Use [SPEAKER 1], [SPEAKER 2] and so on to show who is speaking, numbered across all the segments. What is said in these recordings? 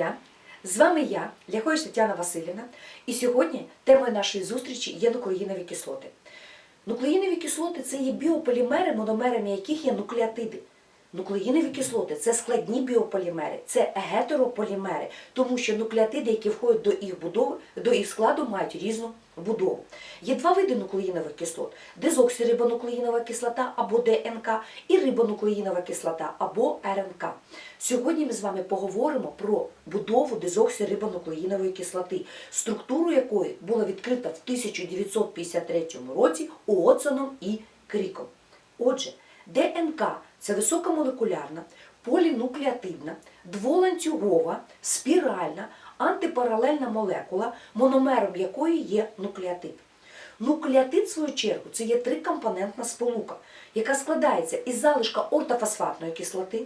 [SPEAKER 1] дня! З вами я, Ляхович Тетяна Васильівна, і сьогодні темою нашої зустрічі є нуклеїнові кислоти. Нуклеїнові кислоти це є біополімери, мономерами яких є нуклеотиди. Нуклеїнові кислоти це складні біополімери, це гетерополімери, тому що нуклеотиди, які входять до їх будови, до їх складу, мають різну будову. Є два види нуклеїнових кислот: дезоксирибонуклеїнова кислота або ДНК і рибонуклеїнова кислота або РНК. Сьогодні ми з вами поговоримо про будову дезоксирибонуклеїнової кислоти, структуру якої була відкрита в 1953 році Уотсоном і Кріком. Отже, ДНК це високомолекулярна, полінуклеотидна, дволанцюгова, спіральна, антипаралельна молекула, мономером якої є нуклеотид. Нуклеотид, в свою чергу, це є трикомпонентна сполука, яка складається із залишка ортофосфатної кислоти,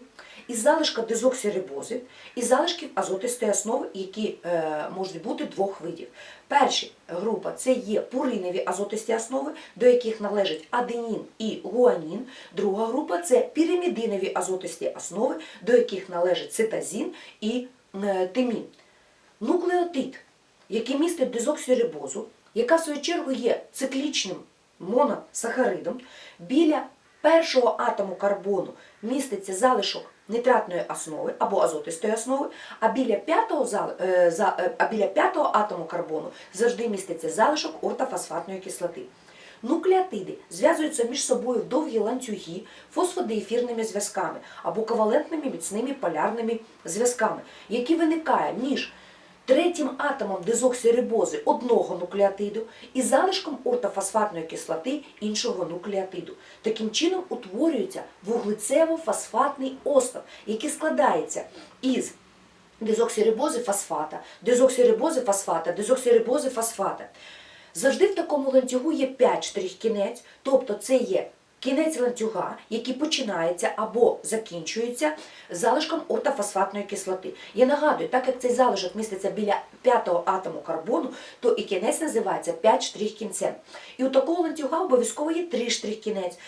[SPEAKER 1] із залишка дезоксирибози, із залишків азотистої основи, які е, можуть бути двох видів. Перша група це є пуринові азотисті основи, до яких належать аденін і гуанін. Друга група це піримідинові азотисті основи, до яких належать цитазін і е, тимін. Нуклеотид, який містить дезоксирибозу, яка в свою чергу є циклічним моносахаридом, біля першого атому карбону міститься залишок нітратної основи або азотистої основи, а біля п'ятого, е, е, а біля п'ятого атому карбону завжди міститься залишок ортофосфатної кислоти. Нуклеотиди зв'язуються між собою в довгі ланцюги фосфодиефірними зв'язками або ковалентними міцними полярними зв'язками, які виникають між третім атомом дезоксирибози одного нуклеотиду і залишком ортофосфатної кислоти іншого нуклеотиду. Таким чином утворюється вуглецево-фосфатний остов, який складається із дезоксирибози фосфата, дезоксирибози фосфата, дезоксирибози фосфата. Завжди в такому ланцюгу є 5 штрих-кінець, тобто це є кінець ланцюга, який починається або закінчується залишком ортофосфатної кислоти. Я нагадую, так як цей залишок міститься біля п'ятого атому карбону, то і кінець називається 5 штрих-кінцем. І у такого ланцюга обов'язково є 3 штрих-кінець,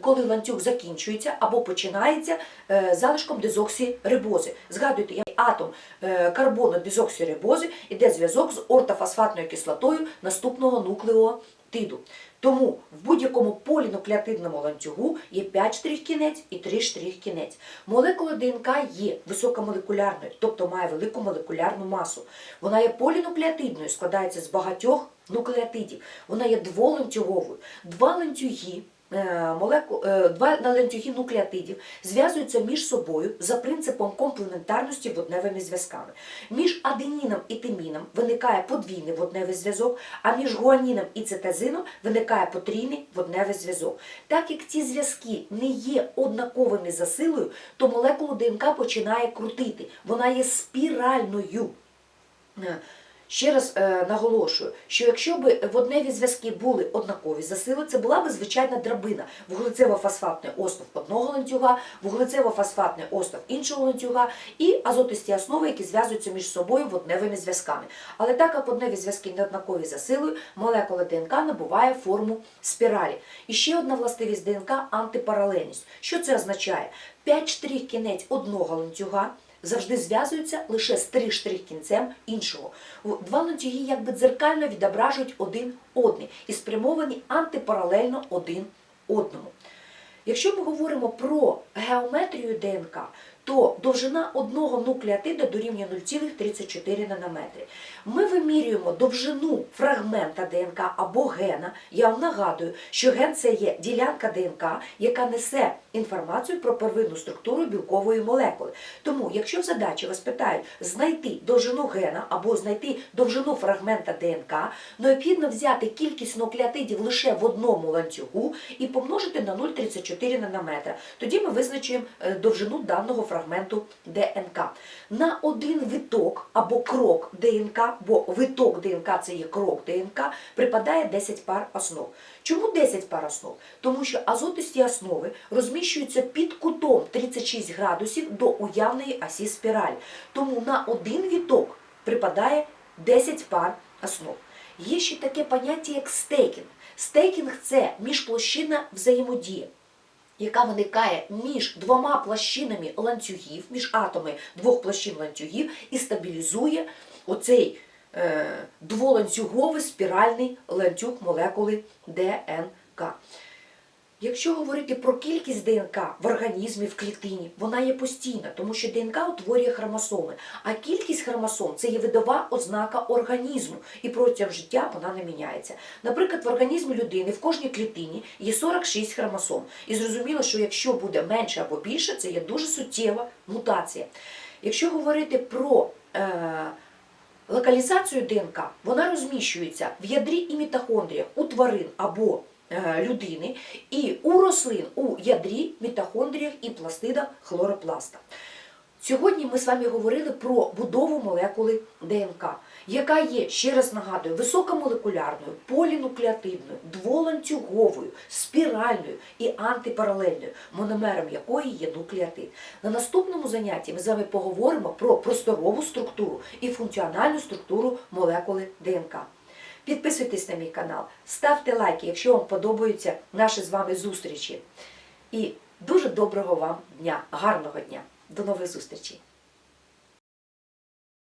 [SPEAKER 1] коли ланцюг закінчується або починається е, залишком дезоксирибози. Згадуйте, як атом е, карбону дезоксирибози іде зв'язок з ортофосфатною кислотою наступного нуклеотиду. Тому в будь-якому полінуклеотидному ланцюгу є 5 штрих-кінець і 3 штрих-кінець. Молекула ДНК є високомолекулярною, тобто має велику молекулярну масу. Вона є полінуклеотидною, складається з багатьох нуклеотидів. Вона є дволанцюговою. Два ланцюги молеку, е, два ланцюги нуклеотидів зв'язуються між собою за принципом комплементарності водневими зв'язками. Між аденіном і тиміном виникає подвійний водневий зв'язок, а між гуаніном і цитазином виникає потрійний водневий зв'язок. Так як ці зв'язки не є однаковими за силою, то молекулу ДНК починає крутити. Вона є спіральною. Ще раз е, наголошую, що якщо б водневі зв'язки були однакові за сили, це була б звичайна драбина. Вуглецево-фосфатний остов одного ланцюга, вуглецево-фосфатний остов іншого ланцюга і азотисті основи, які зв'язуються між собою водневими зв'язками. Але так як водневі зв'язки не однакові за силою, молекула ДНК набуває форму спіралі. І ще одна властивість ДНК антипаралельність. Що це означає? 5 штрих кінець одного ланцюга завжди зв'язуються лише з три штрих кінцем іншого. Два ланцюги якби дзеркально відображують один одний і спрямовані антипаралельно один одному. Якщо ми говоримо про геометрію ДНК, то довжина одного нуклеотида дорівнює 0,34 нанометри. Ми вимірюємо довжину фрагмента ДНК або гена. Я вам нагадую, що ген це є ділянка ДНК, яка несе інформацію про первинну структуру білкової молекули. Тому, якщо в задачі вас питають знайти довжину гена або знайти довжину фрагмента ДНК, необхідно взяти кількість нуклеотидів лише в одному ланцюгу і помножити на 0,34 нанометра. Тоді ми визначуємо е, довжину даного фрагменту ДНК. На один виток або крок ДНК, бо виток ДНК це є крок ДНК, припадає 10 пар основ. Чому 10 пар основ? Тому що азотисті основи розміщуються під кутом 36 градусів до уявної осі спіралі. Тому на один віток припадає 10 пар основ. Є ще таке поняття, як стейкінг. Стейкінг це міжплощинна взаємодія. Яка виникає між двома площинами ланцюгів, між атоми двох площин ланцюгів, і стабілізує оцей е, дволанцюговий спіральний ланцюг молекули ДНК. Якщо говорити про кількість ДНК в організмі, в клітині, вона є постійна, тому що ДНК утворює хромосоми, а кількість хромосом це є видова ознака організму, і протягом життя вона не міняється. Наприклад, в організмі людини в кожній клітині є 46 хромосом. І зрозуміло, що якщо буде менше або більше, це є дуже суттєва мутація. Якщо говорити про е, локалізацію ДНК, вона розміщується в ядрі і мітохондріях у тварин або людини, і у рослин у ядрі, мітохондріях і пластидах хлоропласта. Сьогодні ми з вами говорили про будову молекули ДНК, яка є, ще раз нагадую, високомолекулярною, полінуклеотидною, дволанцюговою, спіральною і антипаралельною, мономером якої є нуклеотид. На наступному занятті ми з вами поговоримо про просторову структуру і функціональну структуру молекули ДНК. Підписуйтесь на мій канал, ставте лайки, якщо вам подобаються наші з вами зустрічі. І дуже доброго вам дня, гарного дня! До нових зустрічей!